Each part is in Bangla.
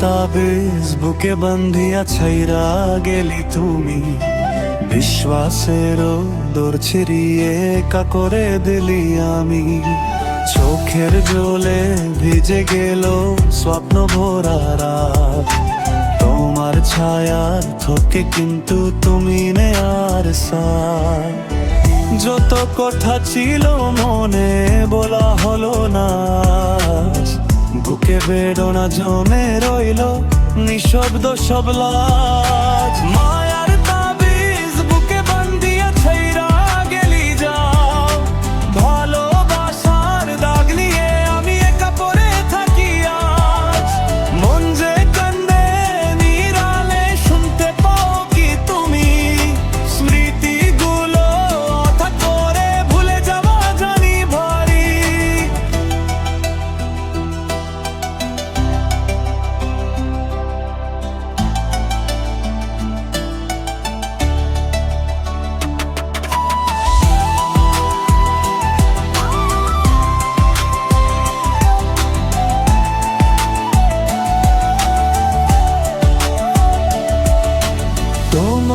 তাবিজ বুকে বান্ধিয়া ছাইরা গেলি তুমি বিশ্বাসেরও দোর ছিড়িয়ে একা করে দিলি আমি চোখের জলে ভিজে গেল স্বপ্ন ভরা রাত তোমার ছায়ার থকে কিন্তু তুমি নেয়ার সাথ যত কথা ছিল মনে বলা হলো না বেদনা জমে রইল নিঃশব্দ সব লাজ। মায়ার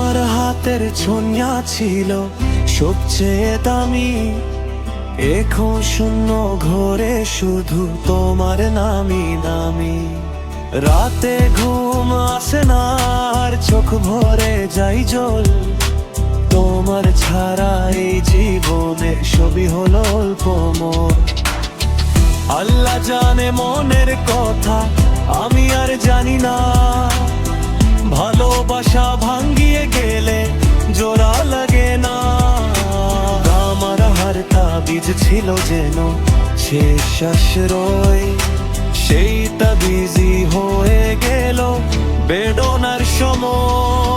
তোমার হাতের ছোঁয়া ছিল সবচেয়ে দামি। এখন শূন্য ঘরে শুধু তোমার নামি নামি। রাতে ঘুম আসে না আর চোখ ভরে যাই জল। তোমার ছাড়া এই জীবনে সবই হলো অল্প আল্লাহ জানে মনের কথা, আমি আর জানি না। ভালোবাসা ভাঙ্গিয়ে তাবিজ ছিল যেন শেষ আশ্রয় সেই তাবিজি হয়ে গেল বেদনার সময়।